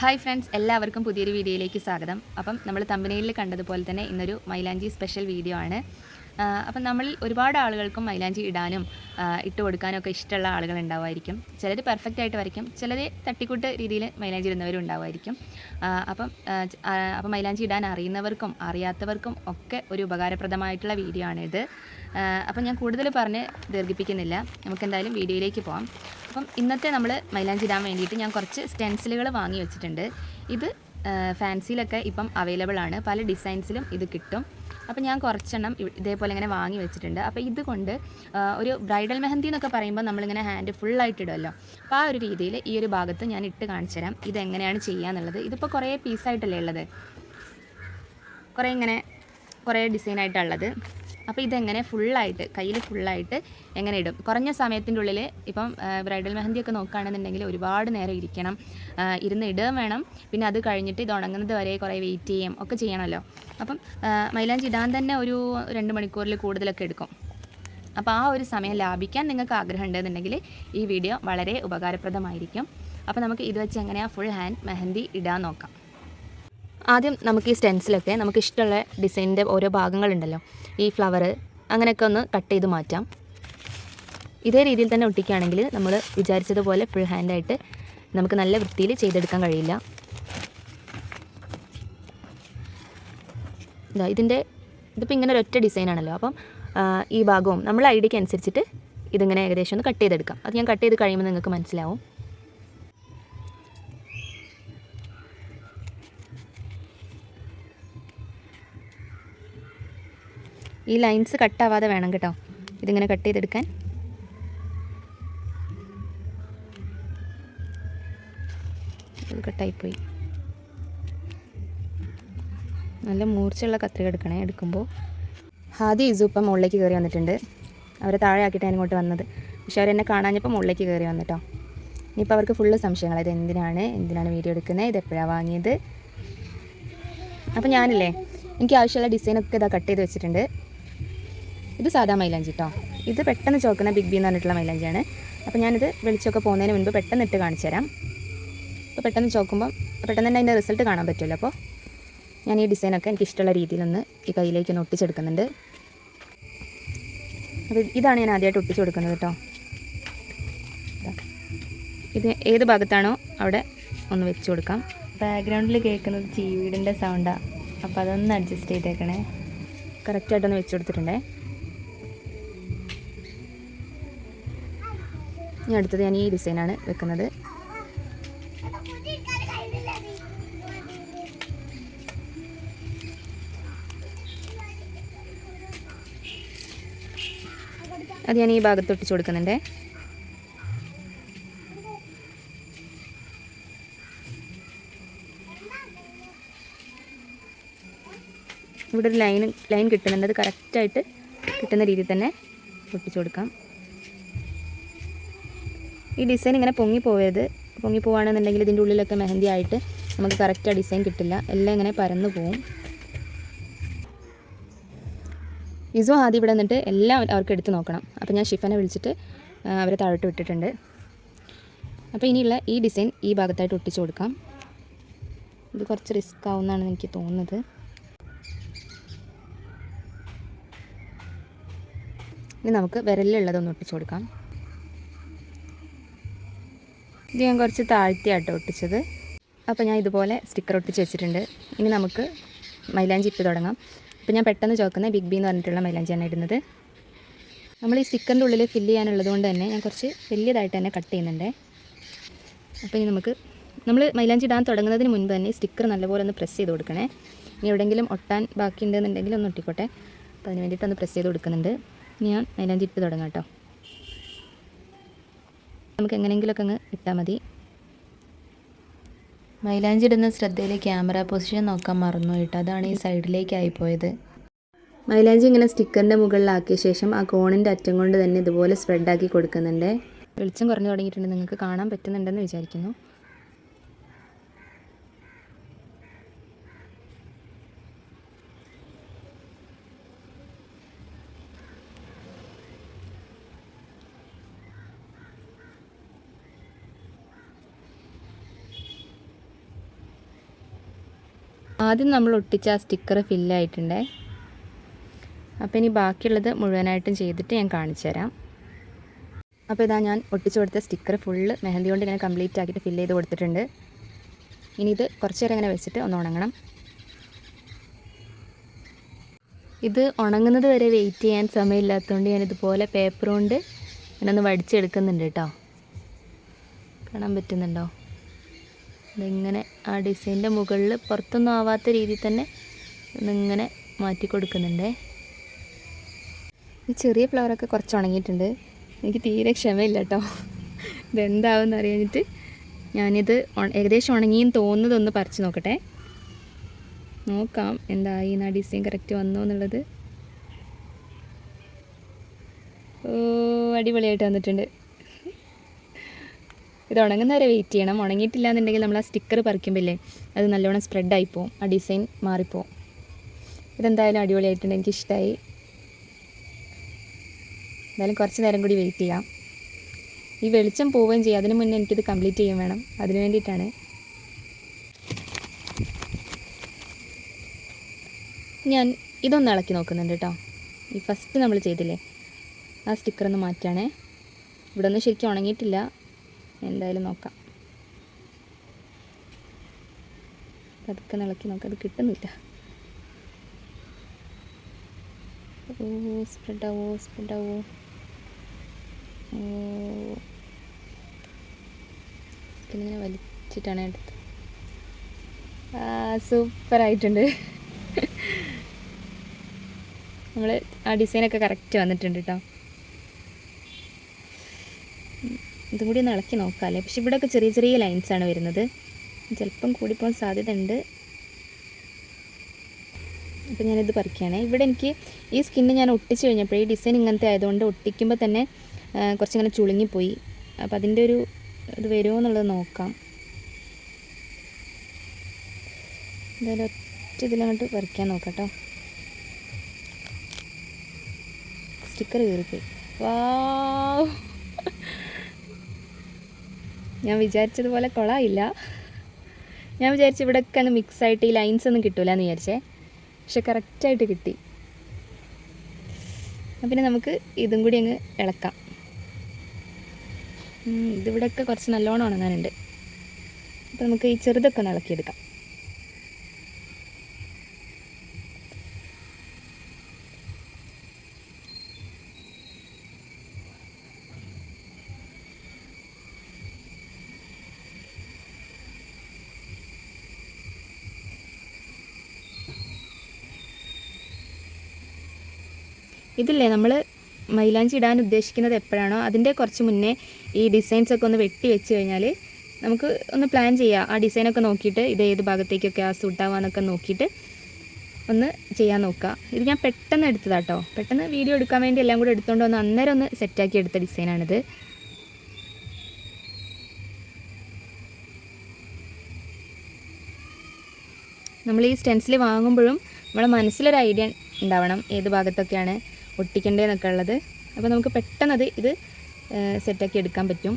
Hi friends എല്ലാവർക്കും പുതിയൊരു വീഡിയോയിലേക്ക് സ്വാഗതം. അപ്പം നമ്മൾ തമ്പനയിൽ കണ്ടതുപോലെ തന്നെ ഇന്നൊരു മൈലാഞ്ചി സ്പെഷ്യൽ വീഡിയോ ആണ്. അപ്പം നമ്മൾ ഒരുപാട് ആളുകൾക്കും മൈലാഞ്ചി ഇടാനും ഇട്ട് കൊടുക്കാനും ഒക്കെ ഇഷ്ടമുള്ള ആളുകൾ ഉണ്ടാവുമായിരിക്കും. ചിലർ പെർഫെക്റ്റ് ആയിട്ട് വരയ്ക്കും. ചിലർ തട്ടിക്കൂട്ട് രീതിയിൽ മൈലാഞ്ചി ഇടുന്നവരും ഉണ്ടാവുമായിരിക്കും. അപ്പം അപ്പം മൈലാഞ്ചി ഇടാൻ അറിയുന്നവർക്കും അറിയാത്തവർക്കും ഒക്കെ ഒരു ഉപകാരപ്രദമായിട്ടുള്ള വീഡിയോ ആണിത്. അപ്പം ഞാൻ കൂടുതൽ പറഞ്ഞ് ദീർഘിപ്പിക്കുന്നില്ല. നമുക്ക് എന്തായാലും വീഡിയോയിലേക്ക് പോകാം അപ്പം ഇന്നത്തെ നമ്മൾ മൈലാഞ്ചി ഇടാൻ വേണ്ടിയിട്ട് ഞാൻ കുറച്ച് സ്റ്റെൻസിലുകൾ വാങ്ങി വെച്ചിട്ടുണ്ട്. ഇത് ഫാൻസിയിലൊക്കെ ഇപ്പം അവൈലബിൾ ആണ്. പല ഡിസൈൻസിലും ഇത് കിട്ടും. അപ്പം ഞാൻ കുറച്ചെണ്ണം ഇതേപോലെ ഇങ്ങനെ വാങ്ങി വെച്ചിട്ടുണ്ട്. അപ്പോൾ ഇതുകൊണ്ട് ഒരു ബ്രൈഡൽ മെഹന്തി എന്നൊക്കെ പറയുമ്പോൾ നമ്മളിങ്ങനെ ഹാൻഡ് ഫുള്ളായിട്ട് ഇടുമല്ലോ അപ്പോൾ ആ ഒരു രീതിയിൽ ഈ ഒരു ഭാഗത്ത് ഞാൻ ഇട്ട് കാണിച്ചു തരാം ഇതെങ്ങനെയാണ് ചെയ്യാന്നുള്ളത് ഇതിപ്പോൾ കുറേ പീസായിട്ടല്ലേ ഉള്ളത്? കുറേ ഇങ്ങനെ കുറേ ഡിസൈനായിട്ടുള്ളത് അപ്പോൾ ഇതെങ്ങനെ ഫുള്ളായിട്ട് കയ്യിൽ ഫുള്ളായിട്ട് എങ്ങനെ ഇടും? കുറഞ്ഞ സമയത്തിന്റെ ഉള്ളിൽ ഇപ്പം ബ്രൈഡൽ മെഹന്തി ഒക്കെ നോക്കുകയാണെന്നുണ്ടെങ്കിൽ ഒരുപാട് നേരം ഇരിക്കണം. ഇരുന്ന് ഇടുകയും വേണം. പിന്നെ അത് കഴിഞ്ഞിട്ട് ഇത് ഉണങ്ങുന്നത് വരെ കുറേ വെയിറ്റ് ചെയ്യും ഒക്കെ ചെയ്യണമല്ലോ. അപ്പം മൈലാഞ്ചി ഇടാൻ തന്നെ ഒരു രണ്ട് മണിക്കൂറിൽ കൂടുതലൊക്കെ എടുക്കും. അപ്പോൾ ആ ഒരു സമയം ലാഭിക്കാൻ നിങ്ങൾക്ക് ആഗ്രഹം ഉണ്ടെന്നുണ്ടെങ്കിൽ ഈ വീഡിയോ വളരെ ഉപകാരപ്രദമായിരിക്കും. അപ്പോൾ നമുക്ക് ഇത് വെച്ച് എങ്ങനെയാണ് ഫുൾ ഹാൻഡ് മെഹന്തി ഇടാൻ നോക്കാം. ആദ്യം നമുക്ക് ഈ സ്റ്റെൻസിലൊക്കെ നമുക്ക് ഇഷ്ടമുള്ള ഡിസൈനിന്റെ ഓരോ ഭാഗങ്ങളുണ്ടല്ലോ. ഈ ഫ്ലവർ അങ്ങനെയൊക്കെ ഒന്ന് കട്ട് ചെയ്ത് മാറ്റാം. ഇതേ രീതിയിൽ തന്നെ ഒട്ടിക്കുകയാണെങ്കിൽ നമ്മൾ വിചാരിച്ചതുപോലെ ഫുൾ ഹാൻഡായിട്ട് നമുക്ക് നല്ല വൃത്തിയിൽ ചെയ്തെടുക്കാൻ കഴിയില്ല. ഇതാ ഇതിന്റെ ഇതിപ്പോൾ ഇങ്ങനെ ഒരൊറ്റ ഡിസൈനാണല്ലോ അപ്പം ഈ ഭാഗവും നമ്മൾ ഐഡിയയ്ക്ക് അനുസരിച്ചിട്ട് ഇതിങ്ങനെ ഏകദേശം ഒന്ന് കട്ട് ചെയ്തെടുക്കാം. അത് ഞാൻ കട്ട് ചെയ്ത് കഴിയുമ്പോൾ നിങ്ങൾക്ക് മനസ്സിലാവും. ഈ ലൈൻസ് കട്ടാവാതെ വേണം കേട്ടോ. ഇതിങ്ങനെ കട്ട് ചെയ്തെടുക്കാൻ. കട്ടായി കട്ടായിപ്പോയി നല്ല മൂർച്ചയുള്ള കത്രിക എടുക്കണേ എടുക്കുമ്പോൾ ഹാദി ഇസു ഇപ്പം മുകളിലേക്ക് കയറി വന്നിട്ടുണ്ട്. അവരെ താഴെ ആക്കിയിട്ടാണ് ഇങ്ങോട്ട് വന്നത്. പക്ഷേ അവരെന്നെ കാണാഞ്ഞപ്പോൾ മുകളിലേക്ക് കയറി വന്നിട്ടോ. ഇനിയിപ്പോൾ അവർക്ക് ഫുള്ള് സംശയങ്ങൾ. ഇത് എന്തിനാണ് എന്തിനാണ് വീഡിയോ എടുക്കുന്നത് ഇത് എപ്പോഴാണ് വാങ്ങിയത്? അപ്പോൾ ഞാനില്ലേ എനിക്ക് ആവശ്യമുള്ള ഡിസൈനൊക്കെ ഇതാ കട്ട് ചെയ്ത് വെച്ചിട്ടുണ്ട്. ഇത് സാധാ മൈലാഞ്ചി കേട്ടോ ഇത് പെട്ടെന്ന് ചോക്കുന്ന ബിഗ് ബി എന്ന് പറഞ്ഞിട്ടുള്ള മൈലാഞ്ചിയാണ്. അപ്പോൾ ഞാനിത് വെളിച്ചമൊക്കെ പോകുന്നതിന് മുൻപ് പെട്ടെന്ന് ഇട്ട് കാണിച്ചു തരാം. അപ്പോൾ പെട്ടെന്ന് ചോക്കുമ്പം പെട്ടെന്ന് തന്നെ അതിന്റെ റിസൾട്ട് കാണാൻ പറ്റുമല്ലോ. അപ്പോൾ ഞാൻ ഈ ഡിസൈനൊക്കെ എനിക്ക് ഇഷ്ടമുള്ള രീതിയിലൊന്ന് ഈ കയ്യിലേക്ക് ഒന്ന് ഒട്ടിച്ചെടുക്കുന്നുണ്ട്. അപ്പോൾ ഇതാണ് ഞാൻ ആദ്യമായിട്ട് ഒട്ടിച്ചു കൊടുക്കുന്നത് കേട്ടോ ഇത്. ഏത് ഭാഗത്താണോ അവിടെ ഒന്ന് വെച്ച് കൊടുക്കാം. ബാക്ക്ഗ്രൗണ്ടിൽ കേൾക്കുന്നത് ചീവീടിന്റെ സൗണ്ടാണ് അപ്പോൾ അതൊന്ന് അഡ്ജസ്റ്റ് ചെയ്തേക്കണേ. കറക്റ്റായിട്ടൊന്ന് വെച്ച് കൊടുത്തിട്ടുണ്ടേ. ഇനി അടുത്തത് ഞാൻ ഈ ഡിസൈനാണ് വെക്കുന്നത്. അത് ഞാൻ ഈ ഭാഗത്ത് ഒട്ടിച്ചു കൊടുക്കുന്നുണ്ടേ. ഇവിടെ ഒരു ലൈൻ ലൈൻ കിട്ടുന്നുണ്ട്. അത് കറക്റ്റായിട്ട് കിട്ടുന്ന രീതിയിൽ തന്നെ ഒട്ടിച്ചു കൊടുക്കാം. ഈ ഡിസൈൻ ഇങ്ങനെ പൊങ്ങി പോയത്. പൊങ്ങി പോവുകയാണെന്നുണ്ടെങ്കിൽ ഇതിന്റെ ഉള്ളിലൊക്കെ മെഹന്തി ആയിട്ട് നമുക്ക് കറക്റ്റ് ഡിസൈൻ കിട്ടില്ല. എല്ലാം ഇങ്ങനെ പരന്നു പോവും. ഇസോ ആദ്യം ഇവിടെ നിന്നിട്ട് എല്ലാം അവർക്ക് എടുത്ത് നോക്കണം. അപ്പോൾ ഞാൻ ഷിഫനെ വിളിച്ചിട്ട് അവരെ താഴോട്ട് വിട്ടിട്ടുണ്ട്. അപ്പോൾ ഇനിയുള്ള ഈ ഡിസൈൻ ഈ ഭാഗത്തായിട്ട് ഒട്ടിച്ചു കൊടുക്കാം. ഇത് കുറച്ച് റിസ്ക് ആവുമെന്നാണ് എനിക്ക് തോന്നുന്നത്. ഇനി നമുക്ക് വിരലിലുള്ളതൊന്ന് ഒട്ടിച്ചു കൊടുക്കാം. ഇത് ഞാൻ കുറച്ച് താഴ്ത്തിയാട്ടോ ഒട്ടിച്ചത്. അപ്പോൾ ഞാൻ ഇതുപോലെ സ്റ്റിക്കർ ഒട്ടിച്ച് വെച്ചിട്ടുണ്ട്. ഇനി നമുക്ക് മൈലാഞ്ചി ഇട്ട് തുടങ്ങാം. അപ്പോൾ ഞാൻ പെട്ടെന്ന് ചോക്കുന്ന ബിഗ് ബി എന്ന് പറഞ്ഞിട്ടുള്ള മൈലാഞ്ചിയാണ് ഇടുന്നത്. നമ്മൾ ഈ സ്റ്റിക്കറിന്റെ ഉള്ളിൽ ഫില്ല് ചെയ്യാനുള്ളത് കൊണ്ട് തന്നെ ഞാൻ കുറച്ച് വലിയതായിട്ട് തന്നെ കട്ട് ചെയ്യുന്നുണ്ട്. അപ്പോൾ ഇനി നമുക്ക് നമ്മൾ മൈലാഞ്ചി ഇടാൻ തുടങ്ങുന്നതിന് മുൻപ് തന്നെ സ്റ്റിക്കർ നല്ലപോലെ ഒന്ന് പ്രസ് ചെയ്ത് കൊടുക്കണേ. ഇനി എവിടെയെങ്കിലും ഒട്ടാൻ ബാക്കി ഉണ്ടെന്നുണ്ടെങ്കിൽ ഒന്ന് ഒട്ടിക്കോട്ടെ. അപ്പോൾ അതിന് വേണ്ടിയിട്ട് ഒന്ന് പ്രസ് ചെയ്ത് കൊടുക്കുന്നുണ്ട്. ഇനി ഞാൻ മൈലാഞ്ചി ഇട്ട് തുടങ്ങാം കേട്ടോ നമുക്ക് എങ്ങനെയെങ്കിലുമൊക്കെ അങ്ങ് ഇട്ടാൽ മതി. മൈലാഞ്ചി ഇടുന്ന ശ്രദ്ധയിൽ ക്യാമറ പൊസിഷൻ നോക്കാൻ മറന്നു കേട്ടോ. അതാണ് ഈ സൈഡിലേക്കായി പോയത്. മൈലാഞ്ചി ഇങ്ങനെ സ്റ്റിക്കറിന്റെ മുകളിലാക്കിയ ശേഷം ആ കോണിന്റെ അറ്റം കൊണ്ട് തന്നെ ഇതുപോലെ സ്പ്രെഡാക്കി കൊടുക്കുന്നുണ്ട്. വെളിച്ചം കുറഞ്ഞു തുടങ്ങിയിട്ടുണ്ട്. നിങ്ങൾക്ക് കാണാൻ പറ്റുന്നുണ്ടെന്ന് വിചാരിക്കുന്നു. ആദ്യം നമ്മൾ ഒട്ടിച്ച ആ സ്റ്റിക്കർ ഫില്ലായിട്ടുണ്ടേ. അപ്പോൾ ഇനി ബാക്കിയുള്ളത് മുഴുവനായിട്ടും ചെയ്തിട്ട് ഞാൻ കാണിച്ചു തരാം. അപ്പോൾ ഇതാ ഞാൻ ഒട്ടിച്ചു കൊടുത്ത സ്റ്റിക്കർ ഫുള്ള് മെഹന്തി കൊണ്ട് ഇങ്ങനെ കംപ്ലീറ്റ് ആക്കിയിട്ട് ഫില്ല് ചെയ്ത് കൊടുത്തിട്ടുണ്ട്. ഇനി ഇത് കുറച്ച് നേരം ഇങ്ങനെ വെച്ചിട്ട് ഒന്ന് ഉണങ്ങണം. ഇത് ഉണങ്ങുന്നത് വരെ വെയിറ്റ് ചെയ്യാൻ സമയമില്ലാത്തതുകൊണ്ട് ഞാൻ ഇതുപോലെ പേപ്പർ കൊണ്ട് ഇങ്ങനെ ഒന്ന് വടിച്ചെടുക്കുന്നുണ്ട് കേട്ടോ. കാണാൻ പറ്റുന്നുണ്ടോ? ഇതിങ്ങനെ ആ ഡിസൈന്റെ മുകളിൽ പുറത്തൊന്നും ആവാത്ത രീതിയിൽ തന്നെ ഇങ്ങനെ മാറ്റി കൊടുക്കുന്നുണ്ടേ. ഈ ചെറിയ ഫ്ലവറൊക്കെ കുറച്ച് ഉണങ്ങിയിട്ടുണ്ട്. എനിക്ക് തീരെ ക്ഷമയില്ല കേട്ടോ ഇതെന്താവും അറിയാഞ്ഞിട്ട് ഞാനിത് ഏകദേശം ഉണങ്ങിയെന്ന് തോന്നുന്നതൊന്ന് പറിച്ച് നോക്കട്ടെ. നോക്കാം എന്തായി ആ ഡിസൈൻ കറക്റ്റ് വന്നോ എന്നുള്ളത്. ഓ അടിപൊളിയായിട്ട് വന്നിട്ടുണ്ട്. ഇത് ഉണങ്ങുന്ന വരെ വെയിറ്റ് ചെയ്യണം. ഉണങ്ങിയിട്ടില്ല എന്നുണ്ടെങ്കിൽ നമ്മൾ ആ സ്റ്റിക്കർ പറിക്കുമ്പോഴേ അത് നല്ലോണം സ്പ്രെഡായി പോവും. ആ ഡിസൈൻ മാറിപ്പോവും. ഇതെന്തായാലും അടിപൊളിയായിട്ടുണ്ട്. എനിക്കിഷ്ടമായി എന്തായാലും കുറച്ച് നേരം കൂടി വെയിറ്റ് ചെയ്യാം. ഈ വെളിച്ചം പോവുകയും ചെയ്യും. അതിന് മുന്നേ എനിക്കിത് കംപ്ലീറ്റ് ചെയ്യാൻ വേണം. അതിന് വേണ്ടിയിട്ടാണ്. ഞാൻ ഇതൊന്ന് ഇളക്കി നോക്കുന്നുണ്ട് കേട്ടോ. ഈ ഫസ്റ്റ് നമ്മൾ ചെയ്തില്ലേ? ആ സ്റ്റിക്കർ ഒന്ന് ഇവിടെ ഒന്നും ശരിക്കും ഉണങ്ങിയിട്ടില്ല. എന്തായാലും നോക്കാം. പതുക്കെ ഇളക്കി നോക്കാം. അത് കിട്ടുന്നില്ല. ഓ സ്പ്രെഡാവോ സ്പ്രെഡാവോ ഓ. ഇങ്ങനെ വലിച്ചിട്ടാണ് എടുത്തത്. സൂപ്പറായിട്ടുണ്ട് നമ്മൾ ആ ഡിസൈനൊക്കെ കറക്റ്റ് വന്നിട്ടുണ്ട് കേട്ടോ ഇതും കൂടി ഒന്ന് ഇളക്കി നോക്കാമല്ലേ പക്ഷെ ഇവിടെയൊക്കെ ചെറിയ ചെറിയ ലൈൻസാണ് വരുന്നത്. ചിലപ്പം കൂടിപ്പോകാൻ സാധ്യത ഉണ്ട് അപ്പോൾ ഞാനിത് പറിക്കുകയാണേ. ഇവിടെ എനിക്ക് ഈ സ്കിന്ന് ഞാൻ ഒട്ടിച്ച് കഴിഞ്ഞപ്പോൾ ഈ ഡിസൈൻ ഇങ്ങനത്തെ ആയതുകൊണ്ട് ഒട്ടിക്കുമ്പോൾ തന്നെ കുറച്ചിങ്ങനെ ചുളുങ്ങിപ്പോയി. അപ്പോൾ അതിന്റെ ഒരു ഇത് വരുമോ എന്നുള്ളത് നോക്കാം. എന്തായാലും ഒറ്റ ഇതിലങ്ങോട്ട് പറിക്കാൻ നോക്കാം സ്റ്റിക്കർ കീറിപ്പോയി. വാ! ഞാൻ വിചാരിച്ചതുപോലെ കൊളായില്ല. ഞാൻ വിചാരിച്ചു ഇവിടെയൊക്കെ അങ്ങ് മിക്സ് ആയിട്ട് ഈ ലൈൻസ് ഒന്നും കിട്ടൂല എന്ന് വിചാരിച്ചേ. പക്ഷെ കറക്റ്റായിട്ട് കിട്ടി. പിന്നെ നമുക്ക് ഇതും കൂടി അങ്ങ് ഇളക്കാം. ഇതിവിടെയൊക്കെ കുറച്ച് നല്ലോണം ഉണങ്ങാനുണ്ട്. അപ്പോൾ നമുക്ക് ഈ ചെറുതൊക്കെ ഒന്ന് ഇളക്കിയെടുക്കാം. ഇതില്ലേ നമ്മൾ മൈലാഞ്ചി ഇടാൻ ഉദ്ദേശിക്കുന്നത് എപ്പോഴാണോ അതിന്റെ കുറച്ച് മുന്നേ ഈ ഡിസൈൻസ് ഒക്കെ ഒന്ന് വെട്ടി വെച്ച് കഴിഞ്ഞാൽ നമുക്ക് ഒന്ന് പ്ലാൻ ചെയ്യാം. ആ ഡിസൈനൊക്കെ നോക്കിയിട്ട് ഇത് ഏത് ഭാഗത്തേക്കൊക്കെ ആ സൂട്ടാവാന്നൊക്കെ നോക്കിയിട്ട് ഒന്ന് ചെയ്യാൻ നോക്കുക ഇത് ഞാൻ പെട്ടെന്ന് എടുത്തതാട്ടോ. പെട്ടെന്ന് വീഡിയോ എടുക്കാൻ വേണ്ടി എല്ലാം കൂടെ എടുത്തുകൊണ്ട് വന്ന് അന്നേരം ഒന്ന് സെറ്റാക്കി എടുത്ത ഡിസൈനാണിത് നമ്മൾ ഈ സ്റ്റെൻസിൽ വാങ്ങുമ്പോഴും നമ്മുടെ മനസ്സിലൊരു ഐഡിയ ഉണ്ടാവണം. ഏത് ഭാഗത്തൊക്കെയാണ് ഒട്ടിക്കേണ്ടതെന്നൊക്കെ ഉള്ളത്. അപ്പോൾ നമുക്ക് പെട്ടെന്നത് ഇത് സെറ്റാക്കി എടുക്കാൻ പറ്റും.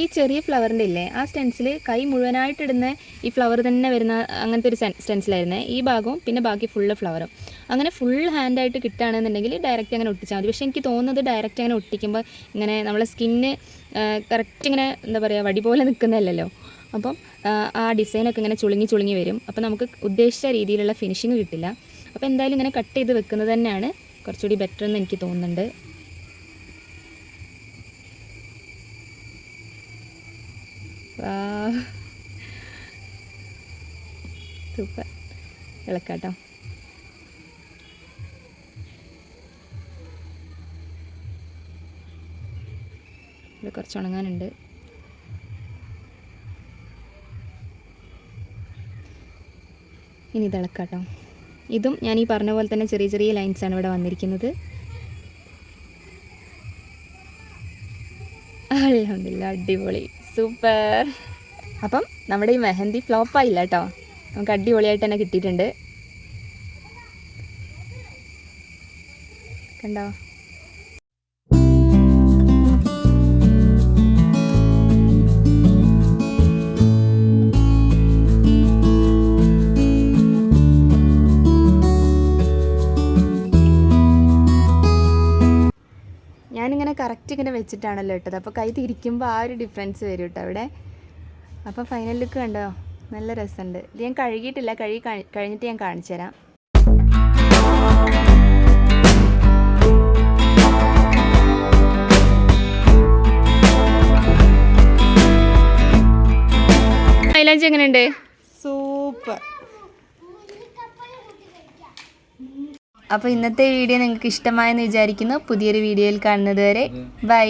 ഈ ചെറിയ ഫ്ലവറിന്റെ ഇല്ലേ ആ സ്റ്റെൻസിൽ കൈ മുഴുവനായിട്ടിടുന്ന ഈ ഫ്ലവർ തന്നെ വരുന്ന അങ്ങനത്തെ ഒരു സ്റ്റെൻസിലായിരുന്നേ. ഈ ഭാഗവും പിന്നെ ബാക്കി ഫുള്ള് ഫ്ലവറും. അങ്ങനെ ഫുൾ ഹാൻഡായിട്ട് കിട്ടുകയാണെന്നുണ്ടെങ്കിൽ ഡയറക്റ്റ് അങ്ങനെ ഒട്ടിച്ചാൽ മതി. പക്ഷേ എനിക്ക് തോന്നുന്നത് ഡയറക്റ്റ് അങ്ങനെ ഒട്ടിക്കുമ്പോൾ ഇങ്ങനെ നമ്മളെ സ്കിന്ന് കറക്റ്റ് ഇങ്ങനെ എന്താ പറയുക വടി പോലെ നിൽക്കുന്നതല്ലല്ലോ അപ്പം ആ, ഡിസൈനൊക്കെ ഇങ്ങനെ ചുളുങ്ങി ചുളുങ്ങി വരും. അപ്പം നമുക്ക് ഉദ്ദേശിച്ച രീതിയിലുള്ള ഫിനിഷിങ് കിട്ടില്ല. അപ്പോൾ എന്തായാലും ഇങ്ങനെ കട്ട് ചെയ്ത് വെക്കുന്നത് തന്നെയാണ് കുറച്ചുകൂടി ബെറ്റർ എന്ന് എനിക്ക് തോന്നുന്നുണ്ട്. സൂപ്പർ. ഇളക്കാട്ടോ. ഇവിടെ കുറച്ച് ഉണങ്ങാനുണ്ട്. ഇനി തിളക്കാട്ടോ ഇതും ഞാൻ ഈ പറഞ്ഞ പോലെ തന്നെ ചെറിയ ചെറിയ ലൈൻസാണ് ഇവിടെ വന്നിരിക്കുന്നത്. അടിപൊളി. സൂപ്പർ. അപ്പം നമ്മുടെ ഈ മെഹന്തി ഫ്ലോപ്പായില്ല കേട്ടോ നമുക്ക് അടിപൊളിയായിട്ട് തന്നെ കിട്ടിയിട്ടുണ്ട്. കണ്ടോ? കറക്റ്റ് ഇങ്ങനെ വെച്ചിട്ടാണല്ലോ ഇട്ടത്. അപ്പോൾ കൈ തിരിക്കുമ്പോൾ ആ ഒരു ഡിഫറൻസ് വരും കേട്ടോ അവിടെ. അപ്പോൾ ഫൈനൽ ലുക്ക് കണ്ടോ? നല്ല രസമുണ്ട്. ഇത് ഞാൻ കഴുകിയിട്ടില്ല. കഴുകി കഴി- കഴിഞ്ഞിട്ട് ഞാൻ കാണിച്ചു തരാം. മൈലാഞ്ചി എങ്ങനെയുണ്ട്? സൂപ്പർ അപ്പോൾ ഇന്നത്തെ വീഡിയോ നിങ്ങൾക്ക് ഇഷ്ടമായെന്ന് വിചാരിക്കുന്നു. പുതിയൊരു വീഡിയോയിൽ കാണുന്നത് വരെ ബൈ